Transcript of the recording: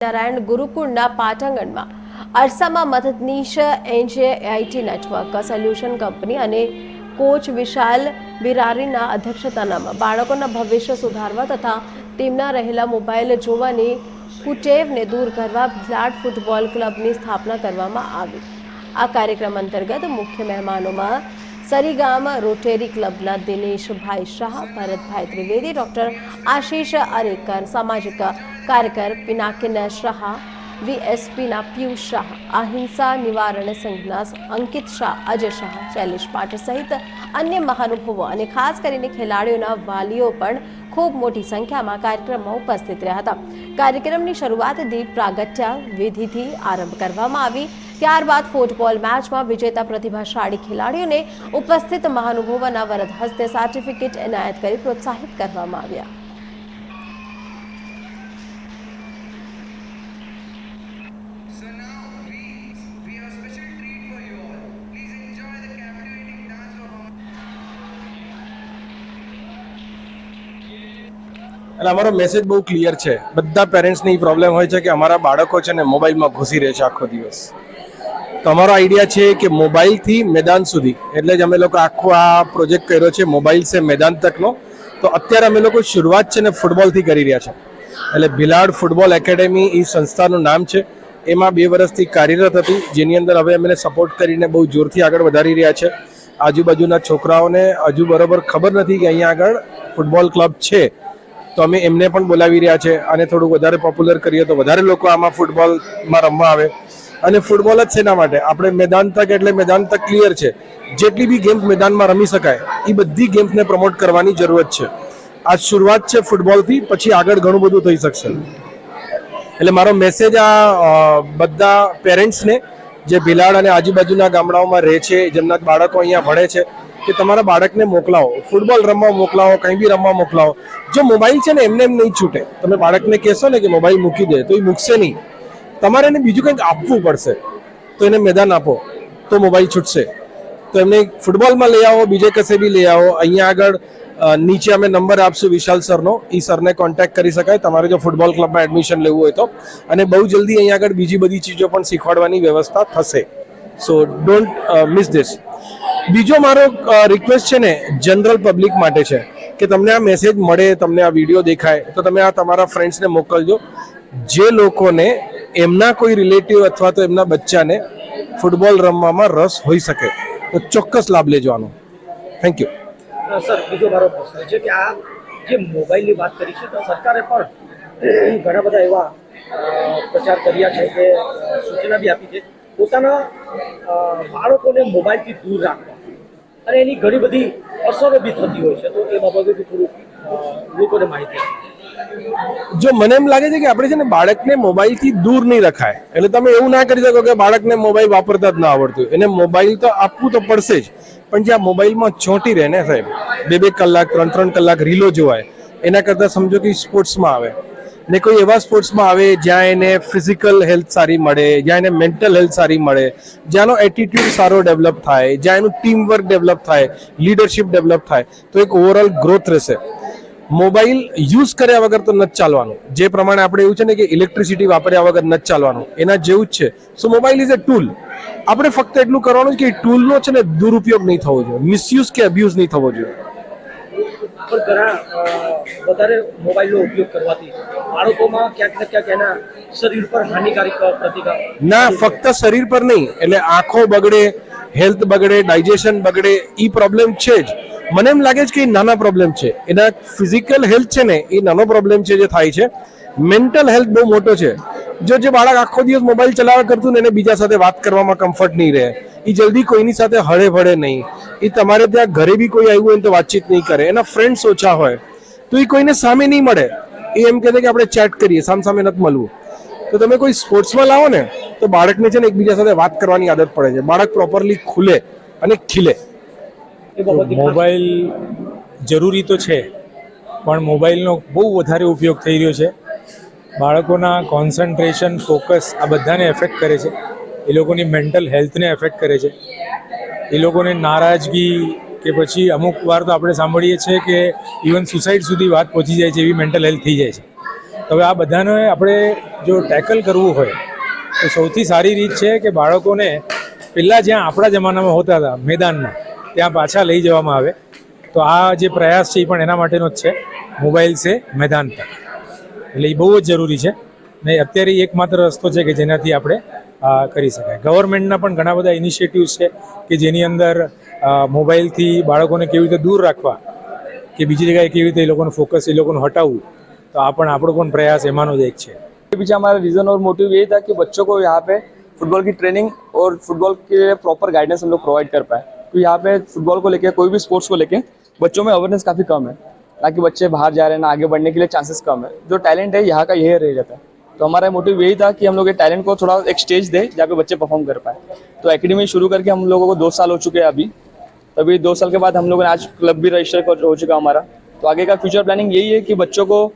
નારાયણ ગુરુકુળના પાટાંગણમાં અરસામાં મદદનીશ એનજેઆઈટી નેટવર્ક સોલ્યુશન કંપની અને કોચ વિશાલ બિરારીના અધ્યક્ષતાનામાં બાળકોના ભવિષ્ય સુધારવા તથા તેમના રહેલા મોબાઈલ જોવાની કુટેવને દૂર કરવા ભિલાડ ફૂટબોલ ક્લબની સ્થાપના કરવામાં આવી. આ કાર્યક્રમ અંતર્ગત મુખ્ય મહેમાનોમાં સરીગામ રોટેરી ક્લબના દિનેશભાઈ શાહ ભરતભાઈ ત્રિવેદી ડોક્ટર આશીષ અરેકર સામાજિક કાર્યકર પિનાકિન શાહ વીએસપીના પિયુષ શાહ, અહિંસા નિવારણ સંઘના અંકિત શાહ, અજય શાહ, શૈલેષ પાઠ સહિત અન્ય મહાનુભવો અને ખાસ કરીને ખેલાડીઓના વાલીઓ પણ ખૂબ મોટી સંખ્યામાં કાર્યક્રમમાં ઉપસ્થિત રહ્યા હતા. કાર્યક્રમની શરૂઆત દીપ પ્રાગટ્ય વિધિથી આરંભ કરવામાં આવી. ત્યારબાદ ફૂટબોલ મેચમાં વિજેતા પ્રતિભાશાળી ખેલાડીઓને ઉપસ્થિત મહાનુભવોના વરદ હસ્તે સર્ટિફિકેટ એનાયત કરી પ્રોત્સાહિત કરવામાં આવ્યા. એટલે અમારો મેસેજ બહુ ક્લિયર છે. બધા પેરેન્ટ્સની પ્રોબ્લેમ હોય છે કે અમારા બાળકો છે ને મોબાઈલમાં ઘૂસી રહે છે આખો દિવસ. તો અમારો આઈડિયા છે કે મોબાઈલથી મેદાન સુધી, એટલે જ અમે લોકો આખો આ પ્રોજેક્ટ કર્યો છે મોબાઈલ છે મેદાન તકનો. તો અત્યારે અમે લોકો શરૂઆત છે ને ફૂટબોલથી કરી રહ્યા છે. એટલે ભિલાડ ફૂટબોલ એકેડેમી એ સંસ્થાનું નામ છે. એમાં બે વર્ષથી કાર્યરત હતી, જેની અંદર હવે અમે સપોર્ટ કરીને બહુ જોરથી આગળ વધારી રહ્યા છે. આજુબાજુના છોકરાઓને હજુ બરાબર ખબર નથી કે અહીંયા આગળ ફૂટબોલ ક્લબ છે. તો અમે એમને પણ બોલાવી રહ્યા છે અને થોડું વધારે પોપ્યુલર કરીએ તો વધારે લોકો આમાં ફૂટબોલમાં રમવા આવે. અને ફૂટબોલ જ એના માટે. આપણે મેદાન તક એટલે મેદાન તક ક્લિયર છે. જેટલી બી ગેમ્સ મેદાનમાં રમી શકાય એ બધી ગેમ્સને પ્રમોટ કરવાની જરૂરત છે. આ શરૂઆત છે ફૂટબોલથી પછી આગળ ઘણું બધું થઈ શકશે. એટલે મારો મેસેજ આ બધા પેરેન્ટ્સને જે ભિલાડ અને આજુબાજુના ગામડાઓમાં રહે છે, જેમના બાળકો અહીંયા ભણે છે કે તમારા બાળકને મોકલાવો. ફૂટબોલ રમવા મોકલાવો, કંઈ બી રમવા મોકલાવો. જો મોબાઈલ છે ને એમને એમ નહીં છૂટે. તમે બાળકને કહેશો ને કે મોબાઈલ મૂકી દે, તો એ મૂકશે નહીં. તમારે એને બીજું કંઈક આપવું પડશે. તો એને મેદાન આપો, તો મોબાઈલ છૂટશે. તો એમને ફૂટબોલમાં લઈ આવો, બીજે કશે બી લઈ આવો. અહીંયા આગળ નીચે અમે નંબર આપશું વિશાલ સરનો. એ સરને કોન્ટેક્ટ કરી શકાય. તમારે જો ફૂટબોલ ક્લબમાં એડમિશન લેવું હોય તો. અને બહુ જલ્દી અહીંયા આગળ બીજી બધી ચીજો પણ શીખવાડવાની વ્યવસ્થા થશે. સો ડોન્ટ મિસ ધીસ બીજો મારો રિક્વેસ્ટ છે ને જનરલ પબ્લિક માટે છે કે તમને આ મેસેજ મળે, તમને આ વીડિયો દેખાય, તો તમે આ તમારા ફ્રેન્ડ્સને મોકલજો. જે લોકોને એમના કોઈ રિલેટિવ અથવા તો એમના બચ્ચાને ફૂટબોલ રમવામાં રસ હોઈ શકે, તો ચોક્કસ લાભ લેજો આનો. થેન્ક યુ સર, બીજો મારો પ્રશ્ન છે કે આ જે મોબાઈલની વાત કરી છે, તો સરકારે પણ ઘણા બધા એવા પ્રચાર કર્યા છે કે સૂચના બી આપી છે. પોતાના બાળકોને મોબાઈલથી દૂર રાખવા. અને એની ઘણી બધી અસરો બી થતી હોય છે. તો એ બાબતે બી થોડું લોકોને માહિતી જો મને એમ લાગે છે કે આપણે છે ને બાળકને મોબાઈલથી દૂર નહીં રખાય. એટલે તમે એવું ના કરી શકો કે બાળકને મોબાઈલ વાપરતા જ ના આવડતું. એને મોબાઈલ તો આપવું તો પડશે જ. પણ જ્યાં મોબાઈલમાં ચોંટી રહે ને સાહેબ, બે બે કલાક, ત્રણ ત્રણ કલાક રીલો જોવાય, એના કરતાં સમજો કે સ્પોર્ટ્સમાં આવે. ને કોઈ એવા સ્પોર્ટ્સમાં આવે જ્યાં એને ફિઝિકલ હેલ્થ સારી મળે, જ્યાં એને મેન્ટલ હેલ્થ સારી મળે, જ્યાંનો એટીટ્યુડ સારો ડેવલપ થાય, જ્યાં એનું ટીમ વર્ક ડેવલપ થાય લીડરશિપ ડેવલપ થાય, તો એક ઓવરઓલ ગ્રોથ રહેશે. મોબાઈલ યુઝ કર્યા વગર તો નથી ચાલવાનું. જે પ્રમાણે આપણે એવું છે ને કે ઇલેક્ટ્રિસિટી વાપર્યા વગર નથી ચાલવાનું. એના જેવું જ છે. So mobile is a tool આપણે ફક્ત એટલું કરવાનું કે ટૂલનો છે ને દુરુપયોગ નહીં થવો જોઈએ. મિસયુઝ કે અબ્યુઝ નહીં થવો જોઈએ. પણ ઘણા વધારે મોબાઈલનો ઉપયોગ કરવાથી ને ફક્ત શરીર પર નહીં, એટલે આંખો બગડે, હેલ્થ બગડે, ડાયજેશન બગડે એ પ્રોબ્લેમ છે જ. મને એમ લાગે છે કે નાના પ્રોબ્લેમ છે. એના ફિઝિકલ હેલ્થ છે ને એ નાનો પ્રોબ્લેમ છે જે થાય છે. મેન્ટલ હેલ્થ બહુ મોટો છે. જો જે બાળક આખો દિવસ મોબાઈલ ચલાવવા કરતું ને, એને બીજા સાથે વાત કરવામાં કમ્ફર્ટ નહીં રહે. એ જલ્દી કોઈની સાથે હળે ભળે નહીં. એ તમારે ત્યાં ઘરે બી કોઈ આવ્યું હોય તો વાતચીત નહીં કરે. એના ફ્રેન્ડ્સ ઓછા હોય. તો એ કોઈને સામે નહીં મળે. એ એમ કહે છે કે આપણે ચેટ કરીએ સામ સામે નથી મળવું. તો તમે કોઈ સ્પોર્ટ્સમાં લાવો ને તો બાળકને છે ને એકબીજા સાથે વાત કરવાની આદત પડે છે. બાળક પ્રોપરલી ખુલે અને ખીલે. મોબાઈલ જરૂરી તો છે પણ મોબાઈલનો બહુ વધારે ઉપયોગ થઈ રહ્યો છે. બાળકોના કોન્સન્ટ્રેશન ફોકસ આ બધાને એફેક્ટ કરે છે. એ લોકોની મેન્ટલ હેલ્થને એફેક્ટ કરે છે. એ લોકોને નારાજગી કે પછી અમુક વાર તો આપણે સાંભળીએ છીએ કે ઇવન સુસાઇડ સુધી વાત પહોંચી જાય છે, એવી મેન્ટલ હેલ્થ થઈ જાય છે. હવે આ બધાને આપણે જો ટેકલ કરવું હોય, તો સૌથી સારી રીત છે કે બાળકોને પહેલાં જ્યાં આપણા જમાનામાં હોતા હતા, મેદાનમાં, ત્યાં પાછા લઈ જવામાં આવે. તો આ જે પ્રયાસ છે એ પણ એના માટેનો જ છે. મોબાઈલ છે, મેદાન પર. એટલે એ બહુ જ જરૂરી છે. ને અત્યારે એકમાત્ર રસ્તો છે કે જેનાથી આપણે કરી શકાય ગવર્મેન્ટના પણ ઘણા બધા ઇનિશિયેટિવ્સ છે કે જેની અંદર અ, મોબાઈલથી બાળકોને કેવી રીતે દૂર રાખવા કે બીજી જગ્યાએ કેવી રીતે એ લોકોનું ફોકસ એ લોકોનું હટાવવું તો આ પણ આપણો પણ પ્રયાસ એમાંનો જ એક છે के पीछे हमारा रीज़न और मोटिव यही था कि बच्चों को यहाँ पे फुटबॉल की ट्रेनिंग और फुटबॉल के लिए प्रॉपर गाइडेंस हम लोग प्रोवाइड कर पाए तो यहाँ पे फुटबॉल को लेके कोई भी स्पोर्ट्स को लेके बच्चों में अवेयरनेस काफ़ी कम है ना कि बच्चे बाहर जा रहे हैं ना आगे बढ़ने के लिए चांसेस कम है जो टैलेंट है यहाँ का यही रह जाता है तो हमारा मोटिव यही था कि हम लोग के टैलेंट को थोड़ा एक स्टेज दे जहाँ पे बच्चे परफॉर्म कर पाए। तो एकेडमी शुरू करके हम लोगों को दो साल हो चुके हैं अभी। अभी दो साल के बाद हम लोगों ने आज क्लब भी रजिस्टर हो चुका हमारा। तो आगे का फ्यूचर प्लानिंग यही है कि बच्चों को